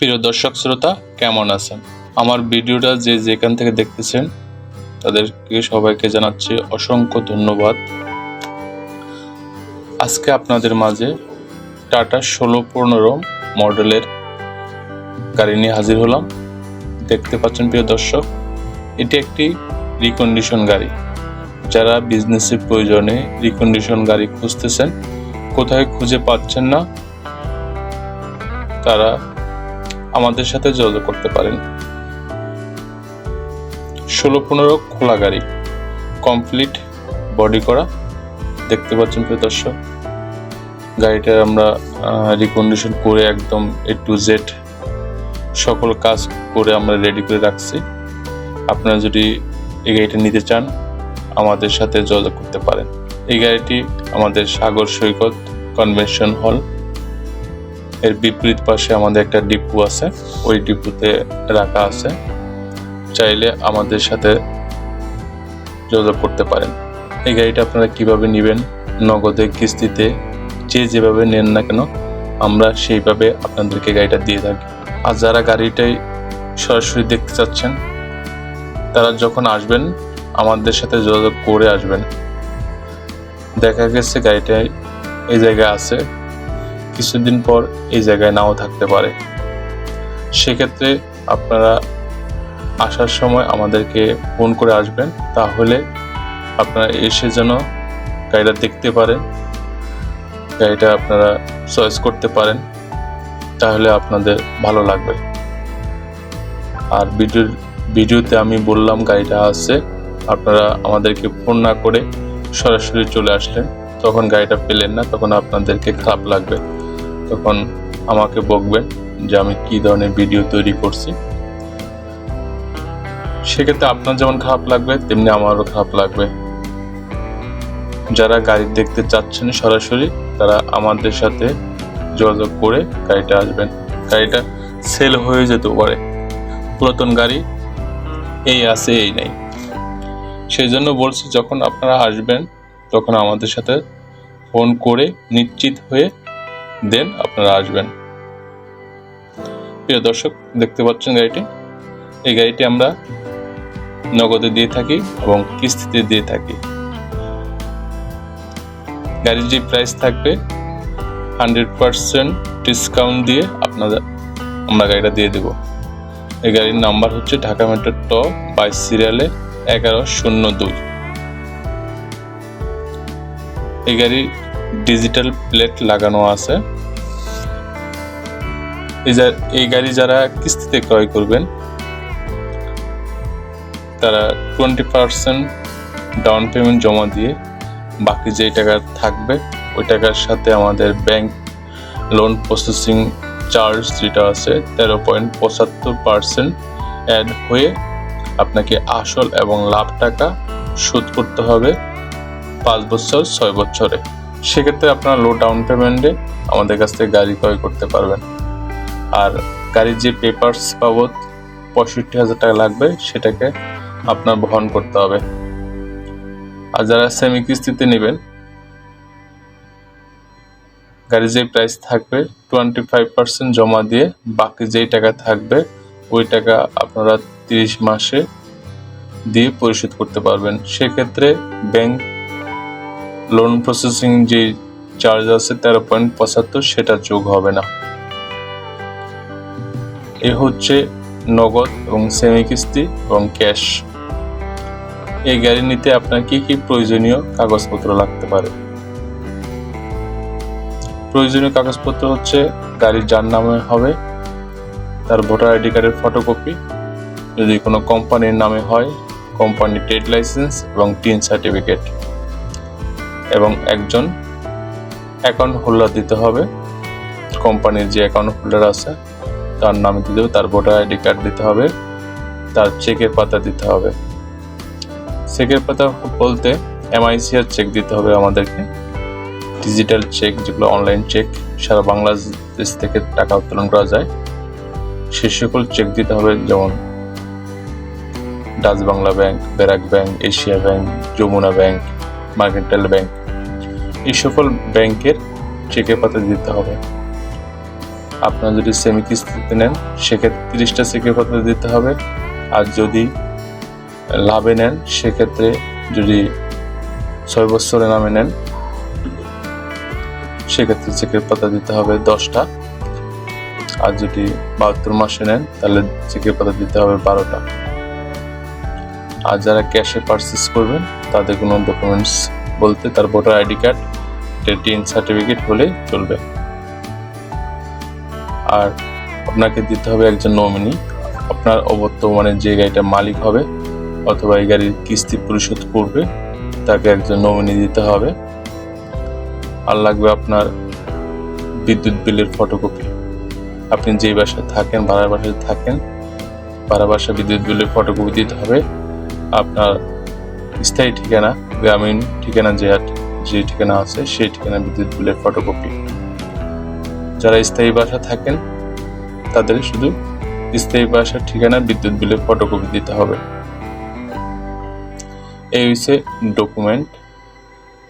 প্রিয় দর্শক শ্রোতা, কেমন আছেন? আমার ভিডিওটা যে যেখান থেকে দেখতেছেন, তাদেরকে সবাইকে জানাচ্ছি অসংখ্য ধন্যবাদ। আজকে আপনাদের মাঝে টাটা ষোলো পনেরো মডেলের গাড়ি নিয়ে হাজির হলাম। দেখতে পাচ্ছেন প্রিয় দর্শক, এটি একটি রিকন্ডিশন গাড়ি। যারা বিজনেসের প্রয়োজনে রিকন্ডিশন গাড়ি খুঁজতেছেন, কোথায় খুঁজে পাচ্ছেন না, তারা আমাদের সাথে যোগাযোগ করতে পারেন। ষোলো পনেরো খোলা গাড়ি। কমপ্লিট বডি করা। দেখতে পাচ্ছেন প্রিয় দর্শক গাড়িটা আমরা রিকন্ডিশন করে একদম এ টু জেড সকল কাজ করে আমরা রেডি করে রাখছি। আপনারা যদি এই গাড়িটা নিতে চান, আমাদের সাথে যোগাযোগ করতে পারেন। এই গাড়িটি আমাদের সাগর সৈকত কনভেনশন হল এর বিপরীত পাশে আমাদের একটা ডিপু আছে। ওই ডিপুতে রাখা আছে। চাইলে আমাদের সাথে যোগাযোগ করতে পারেন। এই গাড়িটা আপনারা কীভাবে নেবেন, নগদে, কিস্তিতে, যে যেভাবে নেন না কেন, আমরা সেইভাবে আপনাদেরকে গাড়িটা দিয়ে থাকি। আর যারা গাড়িটাই সরাসরি দেখতে চাচ্ছেন, তারা যখন আসবেন, আমাদের সাথে যোগাযোগ করে আসবেন। দেখা গেছে গাড়িটাই এই জায়গায় আছে। কিছুদিন পর এই জায়গায় নাও থাকতে পারে। সেক্ষেত্রে আপনারা আসার সময় আমাদেরকে ফোন করে আসবেন, তাহলে আপনারা এসে যেন গাড়িটা দেখতে পারেন, গাড়িটা আপনারা চয়েস করতে পারেন, তাহলে আপনাদের ভালো লাগবে। আর ভিডিওর ভিডিওতে আমি বললাম গাড়িটা আছে, আপনারা আমাদেরকে ফোন না করে সরাসরি চলে আসলেন, তখন গাড়িটা পেলেন না, তখন আপনাদেরকে খারাপ লাগবে। তখন আমাকে বকবেন যে আমি কি ধরনের ভিডিও তৈরি করছি। সেক্ষেত্রে আপনার যেমন খারাপ লাগবে, তেমনি আমারও খারাপ লাগবে। যারা গাড়ি দেখতে চাচ্ছেন সরাসরি, তারা আমাদের সাথে যোগাযোগ করে গাড়িটা আসবেন। গাড়িটা সেল হয়ে যেতে পারে। পুরাতন গাড়ি এই আছে, এই নেই। সেই জন্য বলছি, যখন আপনারা আসবেন, তখন আমাদের সাথে ফোন করে নিশ্চিত হয়ে দেন আপনারা আসবেন। প্রিয় দর্শক, দেখতে পাচ্ছেন গাড়িটি? এই গাড়িটি আমরা নগদে দিয়ে থাকি এবং কিস্তিতে দিয়ে থাকি। গাড়ির যে প্রাইস থাকবে হান্ড্রেড পার্সেন্ট ডিসকাউন্ট দিয়ে আপনাদের আমরা গাড়িটা দিয়ে দেব। এই গাড়ির নাম্বার হচ্ছে ঢাকা মেট্রো ট বাইশ সিরিয়ালে এগারো শূন্য দুই। এই গাড়ির ডিজিটাল প্লেট লাগানো আছে। এই গাড়ি যারা কিস্তিতে ক্রয় করবেন, তারা টোয়েন্টি পার্সেন্ট ডাউন পেমেন্ট জমা দিয়ে বাকি যে টাকা থাকবে, ওই টাকার সাথে আমাদের ব্যাংক লোন প্রসেসিং চার্জ যেটা আছে, তেরো পয়েন্ট পঁচাত্তর পার্সেন্ট অ্যাড হয়ে আপনাকে আসল এবং লাভ টাকা শোধ করতে হবে পাঁচ বছর, ছয় বছরে। সেক্ষেত্রে আপনারা লো ডাউন পেমেন্টে আমাদের কাছ থেকে গাড়ি ক্রয় করতে পারবেন। আর গাড়ির যে পেপারস বাবদ পঁয়ষট্টি হাজার টাকা লাগবে, সেটাকে আপনার বহন করতে হবে। আর যারা সেমি কিস্তিতে নেবেন, গাড়ির যে প্রাইস থাকবে টোয়েন্টি ফাইভ পার্সেন্ট জমা দিয়ে বাকি যেই টাকা থাকবে, ওই টাকা আপনারা তিরিশ মাসে দিয়ে পরিশোধ করতে পারবেন। সেক্ষেত্রে ব্যাংক লোন প্রসেসিং যে চার্জ আছে তেরো পয়েন্ট পঁচাত্তর, সেটা যোগ হবে না। এ হচ্ছে নগদ এবং সেমি কিস্তি এবং ক্যাশ। এই গাড়ি নিতে আপনার কি কি প্রয়োজনীয় কাগজপত্র লাগতে পারে? প্রয়োজনীয় কাগজপত্র হচ্ছে গাড়ির যার নামে হবে, তার ভোটার আইডি কার্ডের ফটোকপি যদি কোনো কোম্পানির নামে হয় কোম্পানির ট্রেড লাইসেন্স এবং টিন সার্টিফিকেট এবং একজন অ্যাকাউন্ট হোল্ডার দিতে হবে। কোম্পানির যে অ্যাকাউন্ট হোল্ডার আছে, তার নামে দিতে হবে, তার ভোটার আইডি কার্ড দিতে হবে, তার চেকের পাতা দিতে হবে। চেকের পাতা বলতে এমআইসিআর চেক দিতে হবে আমাদেরকে। ডিজিটাল চেক যেগুলো অনলাইন চেক সারা বাংলাদেশ থেকে টাকা উত্তোলন করা যায়। সে সকল চেক দিতে হবে, যেমন Dutch Bangla bank, BRAC bank, Asia bank, Jamuna bank mercantile bank. এই সকল ব্যাংকের চেকের পাতা দিতে হবে। আপনারা যদি সেমি কিস্তিতে নেন, সেক্ষেত্রে তিরিশটা চেকের পাতা দিতে হবে। আর যদি লাভে নেন, সেক্ষেত্রে যদি ছয় বছরের নামে নেন, সেক্ষেত্রে চেকের পাতা দিতে হবে দশটা। আর যদি বাহাত্তর মাসে নেন, তাহলে চেকের পাতা দিতে হবে বারোটা। আর যারা ক্যাশে পারচেস করবেন তাদের কোনো ডকুমেন্টস বলতে তার voter ID card ten certificate হলে চলবে। আর আপনাকে দিতে হবে একজন নমিনি আপনার অবর্তমানে যে গাড়িটার মালিক হবে অথবা এই গাড়ির কিস্তি পরিশোধ করবে, তাকে একজন নমিনি দিতে হবে। আর লাগবে আপনার বিদ্যুৎ বিলের ফটোকপি আপনি যেই বাসায় থাকেন, ভাড়ার বাসায় থাকেন, ভাড়া বাসা বিদ্যুৎ বিলের ফটোকপি দিতে হবে। আপনার স্থায়ী ঠিকানা, গ্রামীণ ঠিকানা যে যে ঠিকানা আছে, সেই ঠিকানা বিদ্যুৎ বিলের ফটোকপি যারা স্থায়ী বাসা থাকেন, তাদের শুধু স্থায়ী বাসার ঠিকানা বিদ্যুৎ বিলের ফটোকপি দিতে হবে। এই হচ্ছে ডকুমেন্ট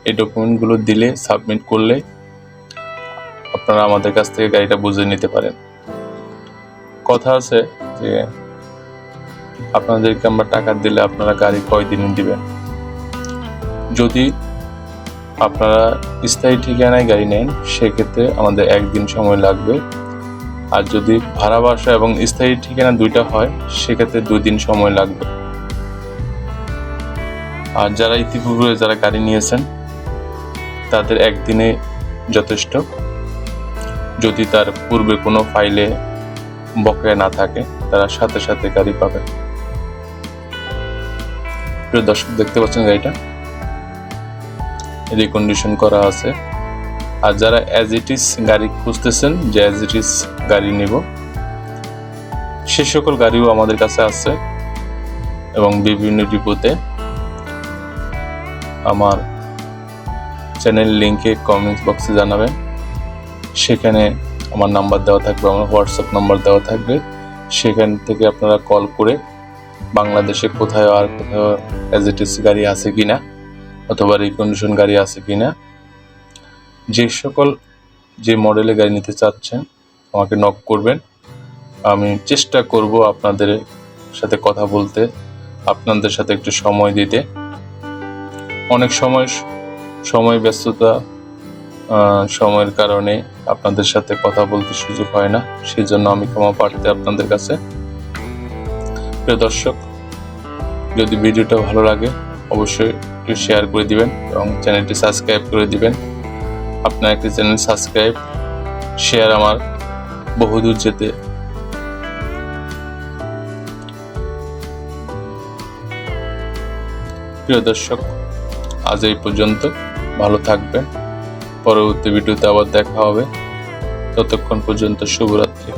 এই ডকুমেন্টগুলো দিলে সাবমিট করলে আপনারা আমাদের কাছ থেকে গাড়িটা বুঝে নিতে পারেন। কথা আছে যে আপনাদেরকে আমরা টাকা দিলে আপনারা গাড়ি কয়দিন দিবেন? যদি আপনারা স্থায়ী ঠিকানায় গাড়ি নেন, সেক্ষেত্রে আমাদের একদিন সময় লাগবে। আর যদি ভাড়া বাসা এবং স্থায়ী ঠিকানা দুইটা হয়, সেক্ষেত্রে দুই দিন সময় লাগবে। আর যারা ইতিপূর্বে যারা গাড়ি নিয়েছেন, তাদের একদিনে যথেষ্ট। যদি তার পূর্বে কোনো ফাইলে বকেয়া না থাকে, তারা সাথে সাথে গাড়ি পাবে। প্রিয় দর্শক, দেখতে পাচ্ছেন গাড়িটা? রিকন্ডিশন করা আছে। আর যারা অ্যাজ ইট ইজ গাড়ি খুঁজতেছেন, যে অ্যাজ ইট ইজ গাড়ি নিব, সে সকল গাড়িও আমাদের কাছে আছে এবং বিভিন্ন ডিপোতে। আমার চ্যানেল লিঙ্কে কমেন্টস বক্সে জানাবেন। সেখানে আমার নাম্বার দেওয়া থাকবে, আমার হোয়াটসঅ্যাপ নাম্বার দেওয়া থাকবে। সেখান থেকে আপনারা কল করে বাংলাদেশে কোথায় আর কোথাও অ্যাজ ইট ইজ গাড়ি আছে কিনা অথবা রিকন্ডিশন গাড়ি আছে কি না যে সকল যে মডেলে গাড়ি নিতে চাচ্ছেন, আমাকে নক করবেন। আমি চেষ্টা করব আপনাদের সাথে কথা বলতে, আপনাদের সাথে একটু সময় দিতে। অনেক সময় সময় ব্যস্ততা সময়ের কারণে আপনাদের সাথে কথা বলতে সুযোগ হয় না সেই জন্য আমি ক্ষমা প্রার্থী আপনাদের কাছে। প্রিয় দর্শক, যদি ভিডিওটা ভালো লাগে, অবশ্যই একটু শেয়ার করে দিবেন এবং চ্যানেলটি সাবস্ক্রাইব করে দিবেন। আপনার একটি চ্যানেল সাবস্ক্রাইব শেয়ার আমার বহুদূর যেতে। প্রিয় দর্শক, আজ এই পর্যন্ত। ভালো থাকবেন। পরবর্তী ভিডিওতে আবার দেখা হবে। ততক্ষণ পর্যন্ত শুভরাত্রি।